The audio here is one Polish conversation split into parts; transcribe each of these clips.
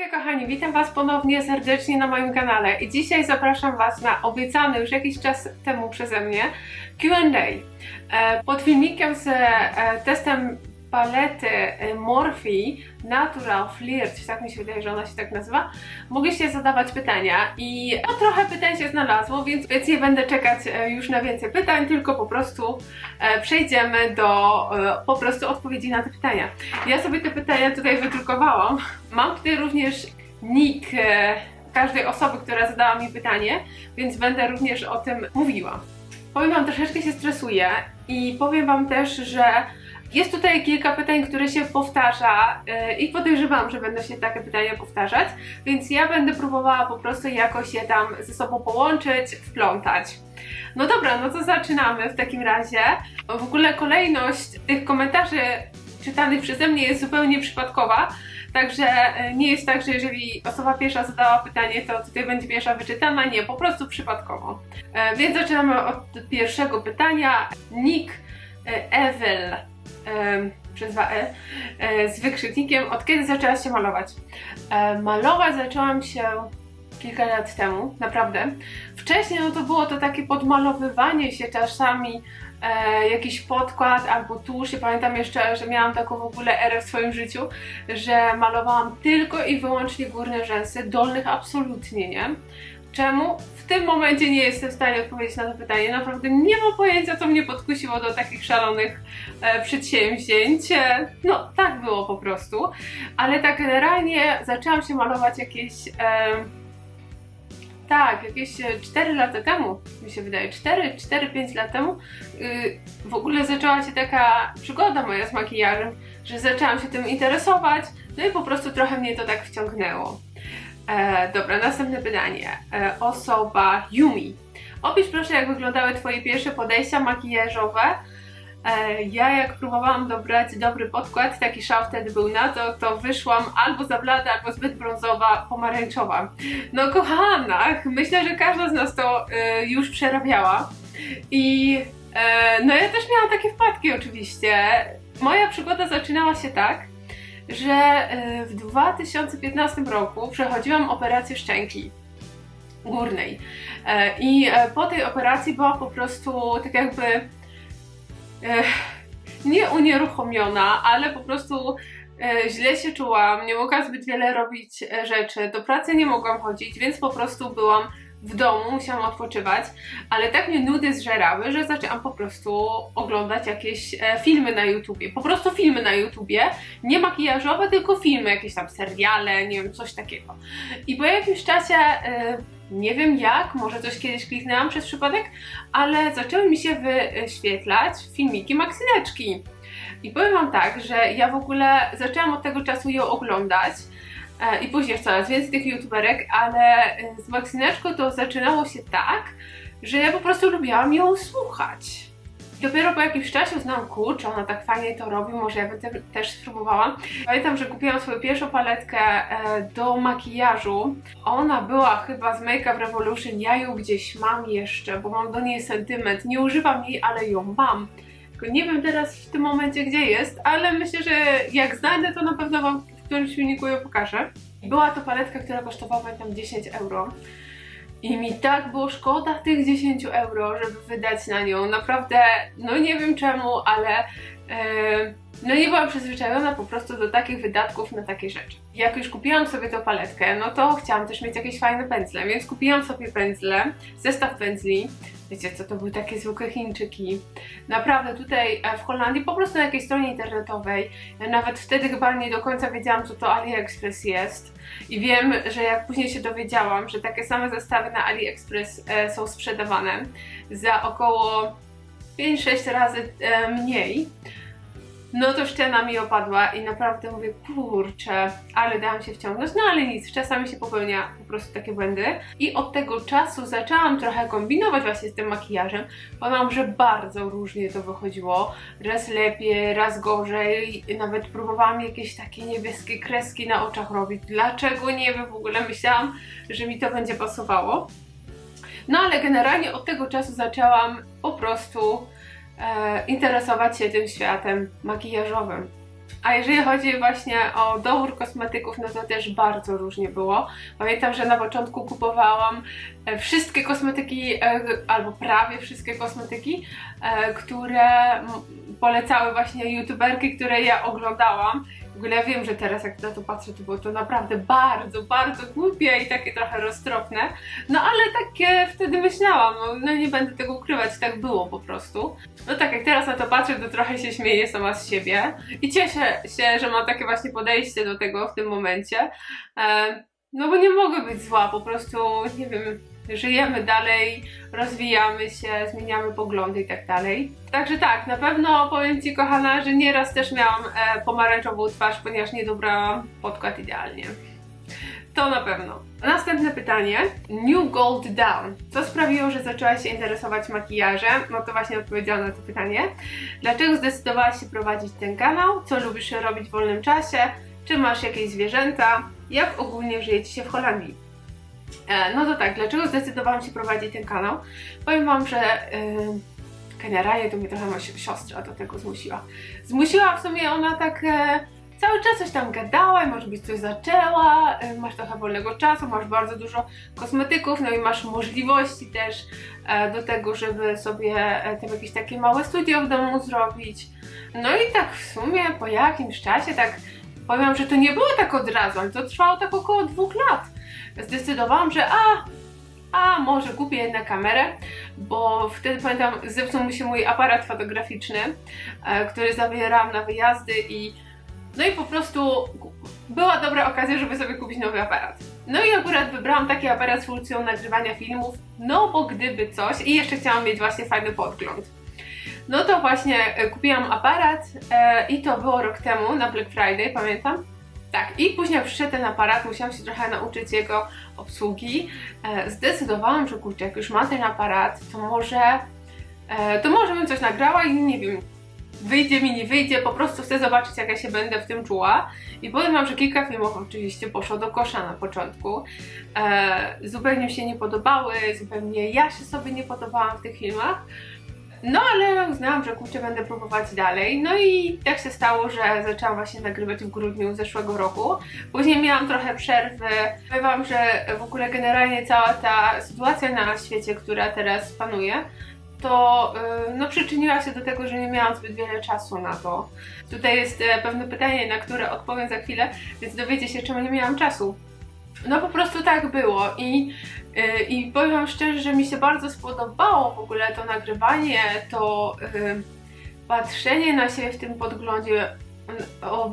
Hejka kochani, witam Was ponownie serdecznie na moim kanale i dzisiaj zapraszam Was na obiecany już jakiś czas temu przeze mnie Q&A. E, Pod filmikiem z e, testem palety e, Morphe Natural Flirt, tak mi się wydaje, że ona się tak nazywa, mogliście zadawać pytania i no, trochę pytań się znalazło, więc, nie będę czekać e, już na więcej pytań, tylko po prostu e, przejdziemy do po prostu odpowiedzi na te pytania. Ja sobie te pytania tutaj wydrukowałam. Mam tutaj również nick każdej osoby, która zadała mi pytanie, więc będę również o tym mówiła. Powiem Wam, troszeczkę się stresuję i powiem Wam też, że jest tutaj kilka pytań, które się powtarza e, i podejrzewam, że będą się takie pytania powtarzać, więc ja będę próbowała po prostu jakoś je tam ze sobą połączyć, wplątać. No dobra, no to zaczynamy w takim razie. W ogóle kolejność tych komentarzy czytanych przeze mnie jest zupełnie przypadkowa, także e, nie jest tak, że jeżeli osoba pierwsza zadała pytanie, to tutaj będzie pierwsza wyczytana, nie, po prostu przypadkowo. E, Więc zaczynamy od pierwszego pytania. Nick Ewel przez dwa E e, z wykrzyknikiem, od kiedy zaczęłaś się malować? E, Malować zaczęłam się kilka lat temu, naprawdę. Wcześniej no to było to takie podmalowywanie się czasami e, jakiś podkład albo tusz. Ja pamiętam jeszcze, że miałam taką w ogóle erę w swoim życiu, że malowałam tylko i wyłącznie górne rzęsy, dolnych absolutnie nie. Czemu? W tym momencie nie jestem w stanie odpowiedzieć na to pytanie. Naprawdę nie mam pojęcia, co mnie podkusiło do takich szalonych e, przedsięwzięć. E, No, tak było po prostu. Ale tak generalnie zaczęłam się malować jakieś. E, tak, jakieś e, 4 lata temu, mi się wydaje, 4, 4-5 lat temu, yy, w ogóle zaczęła się taka przygoda moja z makijażem, że zaczęłam się tym interesować, no i po prostu trochę mnie to tak wciągnęło. E, dobra, następne pytanie. E, osoba Yumi. Opisz proszę, jak wyglądały Twoje pierwsze podejścia makijażowe. E, ja jak próbowałam dobrać dobry podkład, taki szał wtedy był na to, to wyszłam albo za blada, albo zbyt brązowa, pomarańczowa. No kochana, myślę, że każda z nas to e, już przerabiała. I e, no ja też miałam takie wpadki oczywiście. Moja przygoda zaczynała się tak, że e, w 2015 roku przechodziłam operację szczęki górnej. E, I e, po tej operacji była po prostu tak jakby nie unieruchomiona, ale po prostu źle się czułam, nie mogłam zbyt wiele robić rzeczy, do pracy nie mogłam chodzić, więc po prostu byłam w domu, musiałam odpoczywać, ale tak mnie nudy zżerały, że zaczęłam po prostu oglądać jakieś e, filmy na YouTubie. Po prostu filmy na YouTubie, nie makijażowe, tylko filmy, jakieś tam seriale, nie wiem, coś takiego. I po jakimś czasie, e, nie wiem jak, może coś kiedyś kliknęłam przez przypadek, ale zaczęły mi się wyświetlać filmiki Maksyneczki. I powiem Wam tak, że ja w ogóle zaczęłam od tego czasu ją oglądać i później coraz więcej tych youtuberek, ale e, z Maksyneczką to zaczynało się tak, że ja po prostu lubiłam ją słuchać. Dopiero po jakimś czasie uznałam, kurczę, ona tak fajnie to robi, może ja bym te, też spróbowała. Pamiętam, że kupiłam swoją pierwszą paletkę e, do makijażu. Ona była chyba z Make Up Revolution, ja ją gdzieś mam jeszcze, bo mam do niej sentyment. Nie używam jej, ale ją mam. Tylko nie wiem teraz w tym momencie gdzie jest, ale myślę, że jak znajdę, to na pewno Wam którymś filmiku ją pokażę. Była to paletka, która kosztowała pamiętam 10 euro. I mi tak było szkoda tych 10 euro, żeby wydać na nią. Naprawdę, no nie wiem czemu, ale e, no nie byłam przyzwyczajona po prostu do takich wydatków na takie rzeczy. Jak już kupiłam sobie tą paletkę, no to chciałam też mieć jakieś fajne pędzle, więc kupiłam sobie pędzle, zestaw pędzli. Wiecie co, to były takie zwykłe Chińczyki. Naprawdę tutaj e, w Holandii, po prostu na jakiejś stronie internetowej, ja nawet wtedy chyba nie do końca wiedziałam, co to AliExpress jest. I wiem, że jak później się dowiedziałam, że takie same zestawy na AliExpress e, są sprzedawane za około 5-6 razy e, mniej, no to szczena mi opadła i naprawdę mówię, kurczę, ale dałam się wciągnąć, no ale nic, czasami się popełnia po prostu takie błędy. I od tego czasu zaczęłam trochę kombinować właśnie z tym makijażem. Powiem, że bardzo różnie to wychodziło. Raz lepiej, raz gorzej. Nawet próbowałam jakieś takie niebieskie kreski na oczach robić. Dlaczego nie wiem, w ogóle myślałam, że mi to będzie pasowało. No ale generalnie od tego czasu zaczęłam po prostu e, interesować się tym światem makijażowym. A jeżeli chodzi właśnie o dobór kosmetyków, no to też bardzo różnie było. Pamiętam, że na początku kupowałam e, wszystkie kosmetyki, e, albo prawie wszystkie kosmetyki, które polecały właśnie youtuberki, które ja oglądałam. Ogóle ja wiem, że teraz jak na to patrzę, to było to naprawdę bardzo, bardzo głupie i takie trochę roztropne. No ale takie wtedy myślałam, no, no nie będę tego ukrywać, tak było po prostu. No tak jak teraz na to patrzę, to trochę się śmieję sama z siebie i cieszę się, że mam takie właśnie podejście do tego w tym momencie. E, no bo nie mogę być zła, po prostu nie wiem, żyjemy dalej, rozwijamy się, zmieniamy poglądy i tak dalej. Także tak, na pewno powiem Ci kochana, że nieraz też miałam e, pomarańczową twarz, ponieważ nie dobrałam podkład idealnie. To na pewno. Następne pytanie. New Gold Down. Co sprawiło, że zaczęłaś się interesować makijażem? No to właśnie odpowiedziałam na to pytanie. Dlaczego zdecydowałaś się prowadzić ten kanał? Co lubisz robić w wolnym czasie? Czy masz jakieś zwierzęta? Jak ogólnie żyje Ci się w Holandii? E, no to tak, dlaczego zdecydowałam się prowadzić ten kanał? Powiem Wam, że yy, generalnie to mnie trochę moja siostra do tego zmusiła. Zmusiła w sumie ona tak e, cały czas coś tam gadała, może byś coś zaczęła, e, masz trochę wolnego czasu, masz bardzo dużo kosmetyków, no i masz możliwości też e, do tego, żeby sobie e, tam jakieś takie małe studio w domu zrobić. No i tak w sumie po jakimś czasie tak powiem, że to nie było tak od razu, ale to trwało tak około dwóch lat. Zdecydowałam, że a, a może kupię jednak kamerę, bo wtedy pamiętam, zepsuł mi się mój aparat fotograficzny, e, który zabierałam na wyjazdy i no i po prostu była dobra okazja, żeby sobie kupić nowy aparat. No i akurat wybrałam taki aparat z funkcją nagrywania filmów, no bo gdyby coś i jeszcze chciałam mieć właśnie fajny podgląd. No to właśnie e, kupiłam aparat e, i to było rok temu na Black Friday, pamiętam. Tak, i później przyszedł ten aparat, musiałam się trochę nauczyć jego obsługi. E, zdecydowałam, że kurczę, jak już mam ten aparat, to może, to może bym coś nagrała i nie wiem, wyjdzie mi, nie wyjdzie, po prostu chcę zobaczyć, jak ja się będę w tym czuła. I powiem Wam, że kilka filmów oczywiście poszło do kosza na początku. E, zupełnie mi się nie podobały, zupełnie ja się sobie nie podobałam w tych filmach. No ale uznałam, że kurczę będę próbować dalej. No i tak się stało, że zaczęłam właśnie nagrywać w grudniu zeszłego roku. Później miałam trochę przerwy. Powiem wam, że w ogóle generalnie cała ta sytuacja na świecie, która teraz panuje, to yy, no, przyczyniła się do tego, że nie miałam zbyt wiele czasu na to. Tutaj jest e, pewne pytanie, na które odpowiem za chwilę, więc dowiecie się, czemu nie miałam czasu. No po prostu tak było i, yy, i powiem wam szczerze, że mi się bardzo spodobało w ogóle to nagrywanie, to yy, patrzenie na siebie w tym podglądzie, ob,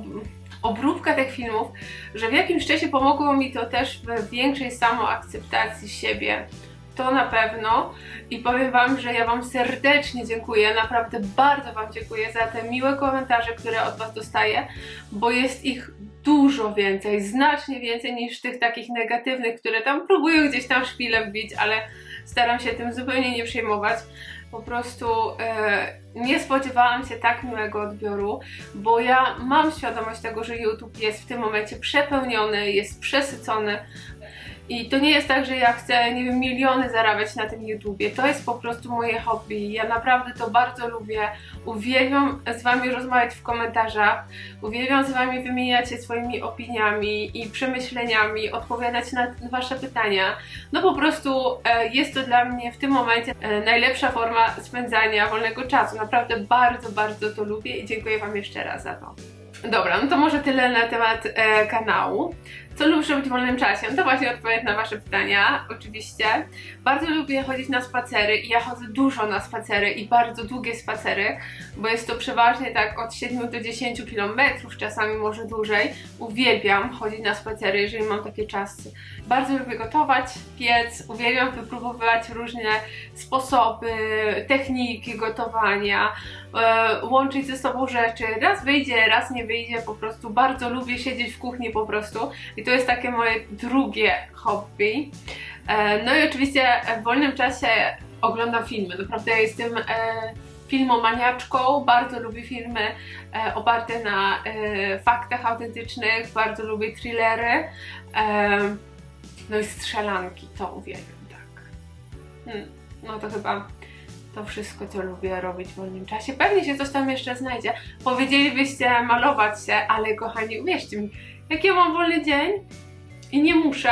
obróbka tych filmów, że w jakimś czasie pomogło mi to też w większej samoakceptacji siebie. To na pewno i powiem Wam, że ja Wam serdecznie dziękuję, naprawdę bardzo Wam dziękuję za te miłe komentarze, które od Was dostaję, bo jest ich dużo więcej, znacznie więcej niż tych takich negatywnych, które tam próbują gdzieś tam szpilę wbić, ale staram się tym zupełnie nie przejmować. Po prostu e, nie spodziewałam się tak miłego odbioru, bo ja mam świadomość tego, że YouTube jest w tym momencie przepełniony, jest przesycony. I to nie jest tak, że ja chcę, nie wiem, miliony zarabiać na tym YouTubie. To jest po prostu moje hobby. Ja naprawdę to bardzo lubię. Uwielbiam z Wami rozmawiać w komentarzach. Uwielbiam z Wami wymieniać się swoimi opiniami i przemyśleniami, odpowiadać na Wasze pytania. No po prostu e, jest to dla mnie w tym momencie e, najlepsza forma spędzania wolnego czasu. Naprawdę bardzo, bardzo to lubię i dziękuję Wam jeszcze raz za to. Dobra, no to może tyle na temat e, kanału. Co lubisz robić w wolnym czasie? No to właśnie odpowiedź na Wasze pytania, oczywiście. Bardzo lubię chodzić na spacery i ja chodzę dużo na spacery i bardzo długie spacery, bo jest to przeważnie tak od 7 do 10 km, czasami może dłużej. Uwielbiam chodzić na spacery, jeżeli mam takie czasy. Bardzo lubię gotować, piec, uwielbiam wypróbowywać różne sposoby, techniki gotowania, e, łączyć ze sobą rzeczy. Raz wyjdzie, raz nie wyjdzie, po prostu bardzo lubię siedzieć w kuchni po prostu i to jest takie moje drugie hobby. E, no i oczywiście w wolnym czasie oglądam filmy. Naprawdę ja jestem e, filmomaniaczką, bardzo lubię filmy e, oparte na faktach autentycznych, bardzo lubię thrillery. No i strzelanki, to uwielbiam, tak. Hmm, no to chyba to wszystko, co lubię robić w wolnym czasie. Pewnie się coś tam jeszcze znajdzie. Powiedzielibyście malować się, ale kochani, uwierzcie mi, jak ja mam wolny dzień i nie muszę,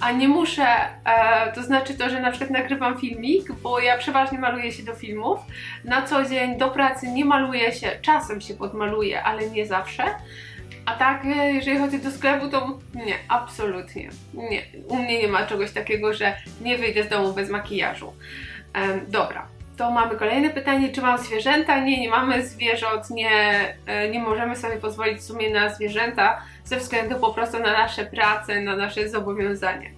a nie muszę, e, to znaczy to, że na przykład nagrywam filmik, bo ja przeważnie maluję się do filmów. Na co dzień do pracy nie maluję się, czasem się podmaluję, ale nie zawsze. A tak, e, jeżeli chodzi do sklepu, to nie, absolutnie. Nie, u mnie nie ma czegoś takiego, że nie wyjdę z domu bez makijażu. Em, dobra, to mamy kolejne pytanie, czy mam zwierzęta? Nie, nie mamy zwierząt, nie, e, nie możemy sobie pozwolić w sumie na zwierzęta ze względu po prostu na nasze prace, na nasze zobowiązania.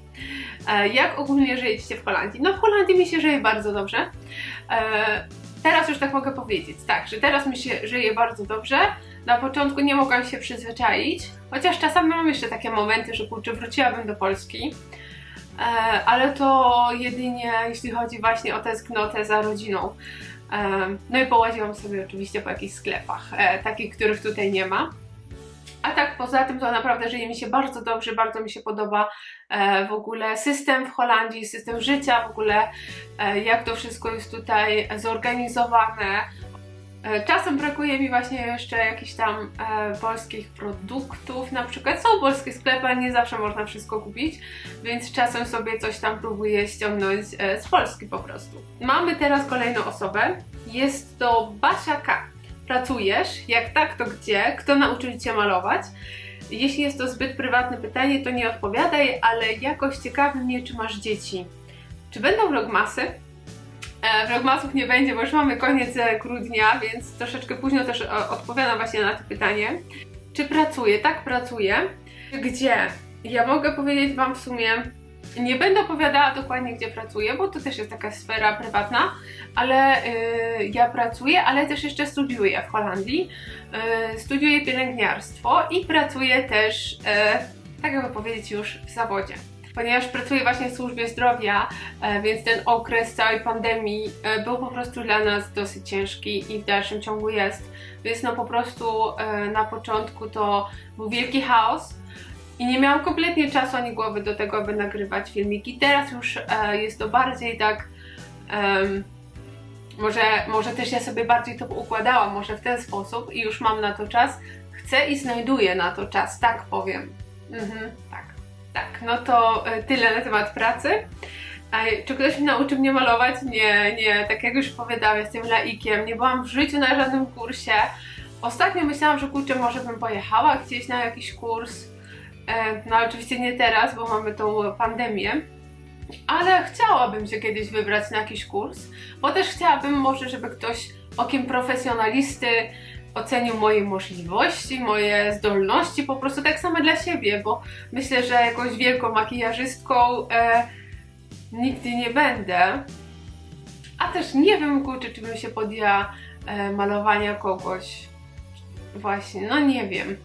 E, Jak ogólnie żyjecie w Holandii? No w Holandii mi się żyje bardzo dobrze. E, Teraz już tak mogę powiedzieć, tak, że teraz mi się żyje bardzo dobrze. Na początku nie mogłam się przyzwyczaić, chociaż czasami mam jeszcze takie momenty, że kurczę, wróciłabym do Polski. E, ale to jedynie jeśli chodzi właśnie o tęsknotę za rodziną. E, no i połaziłam sobie oczywiście po jakichś sklepach, e, takich, których tutaj nie ma. A tak poza tym to naprawdę żyje mi się bardzo dobrze, bardzo mi się podoba w ogóle system w Holandii, system życia, w ogóle jak to wszystko jest tutaj zorganizowane. E, Czasem brakuje mi właśnie jeszcze jakichś tam e, polskich produktów, na przykład są polskie sklepy, ale nie zawsze można wszystko kupić, więc czasem sobie coś tam próbuję ściągnąć e, z Polski po prostu. Mamy teraz kolejną osobę, jest to Basia K. Pracujesz? Jak tak, to gdzie? Kto nauczył Cię malować? Jeśli jest to zbyt prywatne pytanie, to nie odpowiadaj, ale jakoś ciekawi mnie, czy masz dzieci. Czy będą vlogmasy? E, Vlogmasów nie będzie, bo już mamy koniec e, grudnia, więc troszeczkę późno też e, odpowiadam właśnie na to pytanie. Czy pracuję? Tak, pracuję. Gdzie? Ja mogę powiedzieć Wam w sumie, nie będę opowiadała dokładnie, gdzie pracuję, bo to też jest taka sfera prywatna, ale y, ja pracuję, ale też jeszcze studiuję w Holandii. Y, studiuję pielęgniarstwo i pracuję też, y, tak jakby powiedzieć, już w zawodzie ponieważ pracuję właśnie w służbie zdrowia, e, więc ten okres całej pandemii e, był po prostu dla nas dosyć ciężki i w dalszym ciągu jest. Więc no po prostu e, na początku to był wielki chaos i nie miałam kompletnie czasu ani głowy do tego, aby nagrywać filmiki. Teraz już jest to bardziej tak. em, może, może też ja sobie bardziej to układałam, może w ten sposób i już mam na to czas. Chcę i znajduję na to czas, tak powiem. Mhm, tak. Tak, no to e, tyle na temat pracy. Czy ktoś mnie nauczył mnie malować? Nie, nie, tak jak już powiedziałam, jestem laikiem, nie byłam w życiu na żadnym kursie. Ostatnio myślałam, że kurczę, może bym pojechała gdzieś na jakiś kurs. E, No oczywiście nie teraz, bo mamy tą pandemię. Ale chciałabym się kiedyś wybrać na jakiś kurs, bo też chciałabym może, żeby ktoś okiem profesjonalisty ocenił moje możliwości, moje zdolności, po prostu tak samo dla siebie, bo myślę, że jakąś wielką makijażystką e, nigdy nie będę. A też nie wiem, kurczę, czy bym się podjęła e, malowania kogoś. Właśnie, no nie wiem.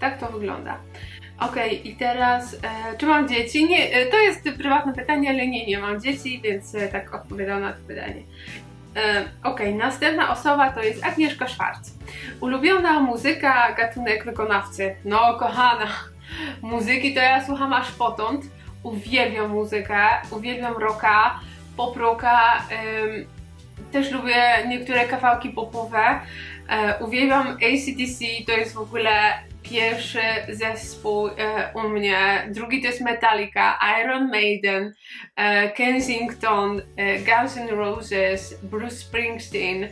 Tak to wygląda. Okej, i teraz, e, czy mam dzieci? Nie, e, to jest prywatne pytanie, ale nie, nie mam dzieci, więc e, tak odpowiadam na to pytanie. E, Okej, następna osoba to jest Agnieszka Szwarc. Ulubiona muzyka, gatunek wykonawcy. No, kochana, muzyki to ja słucham aż potąd. Uwielbiam muzykę, uwielbiam rocka, pop rocka. też lubię niektóre kawałki popowe. E, uwielbiam ACDC, to jest w ogóle pierwszy zespół e, u mnie. Drugi to jest Metallica, Iron Maiden, e, Kensington, e, Guns N' Roses, Bruce Springsteen.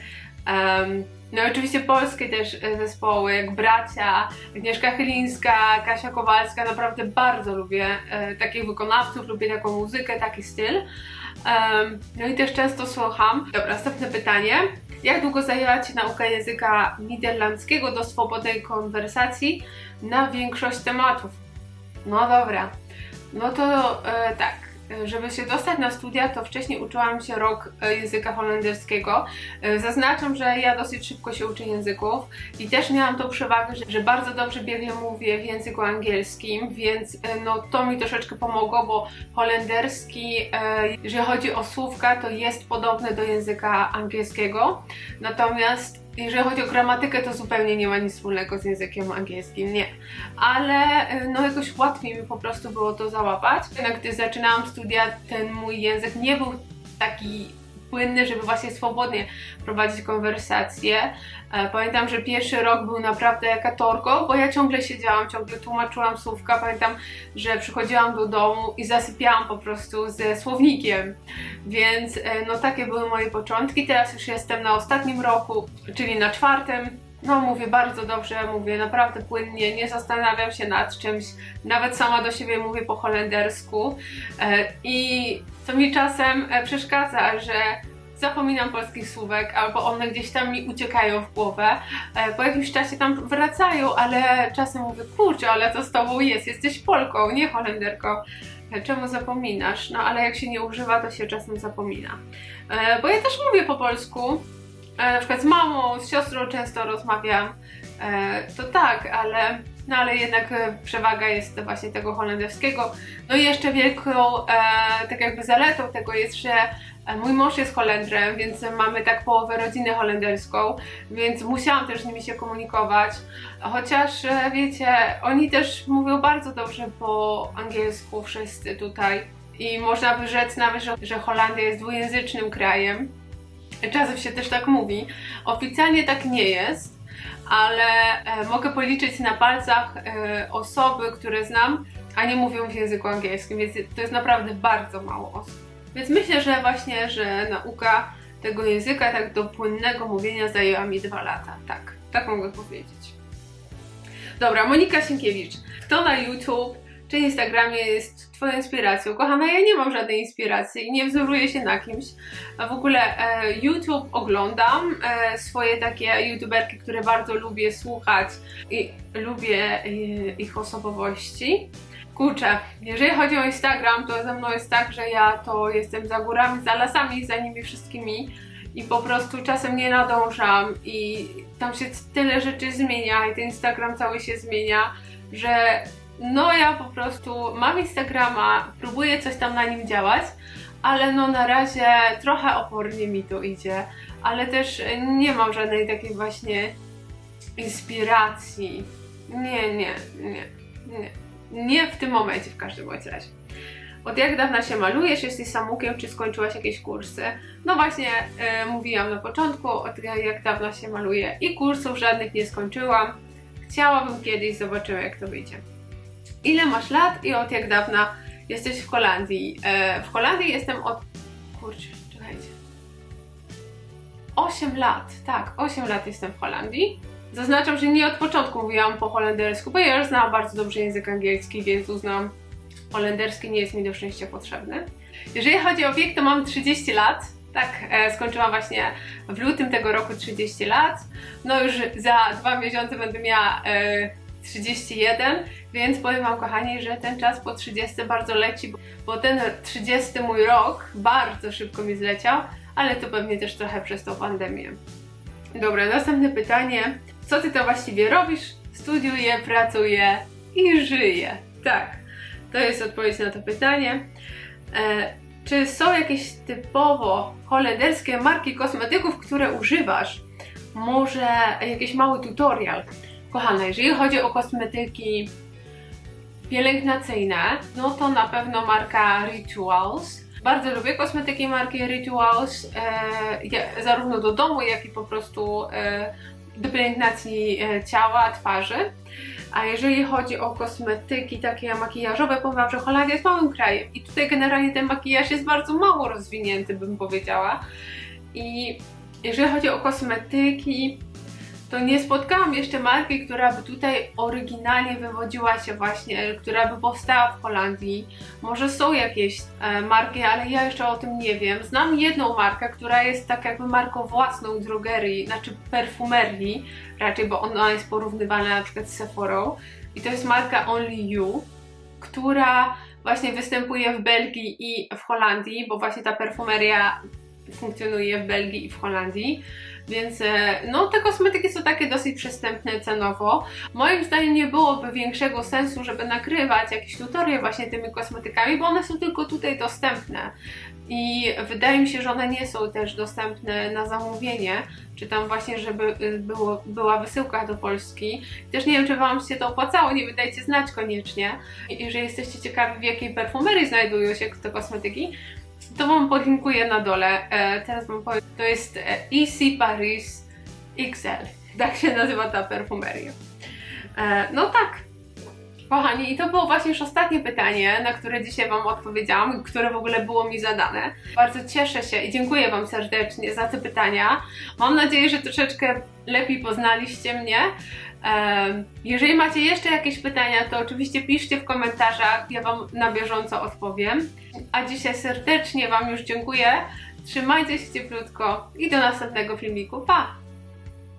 em, no i oczywiście polskie też e, zespoły, jak Bracia, Agnieszka Chylińska, Kasia Kowalska. Naprawdę bardzo lubię e, takich wykonawców, lubię taką muzykę, taki styl. No i też często słucham. Dobra, następne pytanie. Jak długo zajęła Ci nauka języka niderlandzkiego do swobodnej konwersacji na większość tematów? No dobra. No to e, tak, żeby się dostać na studia, to wcześniej uczyłam się rok e, języka holenderskiego. E, Zaznaczam, że ja dosyć szybko się uczę języków i też miałam tą przewagę, że, bardzo dobrze biegle mówię w języku angielskim, więc e, no to mi troszeczkę pomogło, bo holenderski, e, jeżeli chodzi o słówka, to jest podobny do języka angielskiego. Natomiast jeżeli chodzi o gramatykę, to zupełnie nie ma nic wspólnego z językiem angielskim, nie. Ale y, no jakoś łatwiej mi po prostu było to załapać. Jednak gdy zaczynałam studia, ten mój język nie był taki płynny, żeby właśnie swobodnie prowadzić konwersacje. E, Pamiętam, że pierwszy rok był naprawdę katorgo, bo ja ciągle siedziałam, ciągle tłumaczyłam słówka. Pamiętam, że przychodziłam do domu i zasypiałam po prostu ze słownikiem. Więc e, no takie były moje początki. Teraz już jestem na ostatnim roku, czyli na czwartym. No mówię bardzo dobrze, mówię naprawdę płynnie, nie zastanawiam się nad czymś. Nawet sama do siebie mówię po holendersku. E, I co mi czasem przeszkadza, że zapominam polskich słówek, albo one gdzieś tam mi uciekają w głowę. E, Po jakimś czasie tam wracają, ale czasem mówię, kurczę, ale to z tobą jest, jesteś Polką, nie Holenderką. E, Czemu zapominasz? No ale jak się nie używa, to się czasem zapomina. E, Bo ja też mówię po polsku. Na przykład z mamą, z siostrą często rozmawiam. To tak, ale, no ale jednak e, przewaga jest właśnie tego holenderskiego. No i jeszcze wielką, e, tak jakby zaletą tego jest, że e, mój mąż jest Holendrem, więc mamy tak połowę rodziny holenderską, więc musiałam też z nimi się komunikować. Chociaż e, wiecie, oni też mówią bardzo dobrze po angielsku wszyscy tutaj. I można by rzec nawet, że, że Holandia jest dwujęzycznym krajem. Czasem się też tak mówi. Oficjalnie tak nie jest, ale e, mogę policzyć na palcach e, osoby, które znam, a nie mówią w języku angielskim, więc to jest naprawdę bardzo mało osób. Więc myślę, że właśnie, że nauka tego języka tak do płynnego mówienia zajęła mi dwa lata. Tak, tak mogę powiedzieć. Dobra, Monika Sienkiewicz. Kto na YouTube czy Instagramie jest Twoją inspiracją? Kochana, ja nie mam żadnej inspiracji nie wzoruję się na kimś. A w ogóle e, YouTube oglądam, e, swoje takie youtuberki, które bardzo lubię słuchać i lubię e, ich osobowości. Kurczę, jeżeli chodzi o Instagram, to ze mną jest tak, że ja to jestem za górami, za lasami, za nimi wszystkimi i po prostu czasem nie nadążam i tam się tyle rzeczy zmienia i ten Instagram cały się zmienia, że no ja po prostu mam Instagrama, próbuję coś tam na nim działać, ale no na razie trochę opornie mi to idzie, ale też nie mam żadnej takiej właśnie inspiracji. Nie, nie, nie, nie. Nie w tym momencie w każdym bądź razie. Od jak dawna się malujesz? Jesteś samukiem, czy skończyłaś jakieś kursy? No właśnie, e, mówiłam na początku, od jak dawna się maluję i kursów żadnych nie skończyłam. Chciałabym kiedyś, zobaczymy jak to wyjdzie. Ile masz lat i od jak dawna jesteś w Holandii? E, w Holandii jestem od... Kurczę, czekajcie. 8 lat, tak, 8 lat jestem w Holandii. Zaznaczam, że nie od początku mówiłam po holendersku, bo ja już znałam bardzo dobrze język angielski, więc uznam, holenderski nie jest mi do szczęścia potrzebny. Jeżeli chodzi o wiek, to mam 30 lat. Tak, e, skończyłam właśnie w lutym tego roku 30 lat. No już za dwa miesiące będę miała e, 31, więc powiem Wam kochani, że ten czas po 30 bardzo leci, bo- ten 30 mój rok bardzo szybko mi zleciał, ale to pewnie też trochę przez tą pandemię. Dobra, następne pytanie. Co Ty to właściwie robisz? Studiuję, pracuję i żyję. Tak, to jest odpowiedź na to pytanie. E, czy są jakieś typowo holenderskie marki kosmetyków, które używasz? Może jakiś mały tutorial? Kochana, jeżeli chodzi o kosmetyki pielęgnacyjne, no to na pewno marka Rituals. Bardzo lubię kosmetyki marki Rituals, e, zarówno do domu, jak i po prostu e, do pielęgnacji e, ciała, twarzy. A jeżeli chodzi o kosmetyki takie makijażowe, powiem Wam, że Holandia jest małym krajem i tutaj generalnie ten makijaż jest bardzo mało rozwinięty, bym powiedziała. I jeżeli chodzi o kosmetyki, to nie spotkałam jeszcze marki, która by tutaj oryginalnie wywodziła się właśnie, która by powstała w Holandii. Może są jakieś e, marki, ale ja jeszcze o tym nie wiem. Znam jedną markę, która jest tak jakby marką własną drogerii, znaczy perfumerii raczej, bo ona jest porównywana na przykład z Sephorą. I to jest marka Only You, która właśnie występuje w Belgii i w Holandii, bo właśnie ta perfumeria funkcjonuje w Belgii i w Holandii. Więc e, no, te kosmetyki są takie dosyć przystępne cenowo. Moim zdaniem nie byłoby większego sensu, żeby nakrywać jakieś tutorial właśnie tymi kosmetykami, bo one są tylko tutaj dostępne. I wydaje mi się, że one nie są też dostępne na zamówienie, czy tam właśnie, żeby y, było, była wysyłka do Polski. Też nie wiem, czy Wam się to opłacało, nie wydajcie znać koniecznie. I Jeżeli jesteście ciekawi, w jakiej perfumerii znajdują się te kosmetyki, to Wam podlinkuję na dole. E, teraz Wam powiem, to jest e, EC Paris XL. Tak się nazywa ta perfumeria. E, no tak, Kochani, i to było właśnie już ostatnie pytanie, na które dzisiaj Wam odpowiedziałam, które w ogóle było mi zadane. Bardzo cieszę się i dziękuję Wam serdecznie za te pytania. Mam nadzieję, że troszeczkę lepiej poznaliście mnie. Jeżeli macie jeszcze jakieś pytania, to oczywiście piszcie w komentarzach, ja Wam na bieżąco odpowiem. A dzisiaj serdecznie Wam już dziękuję. Trzymajcie się cieplutko i do następnego filmiku. Pa!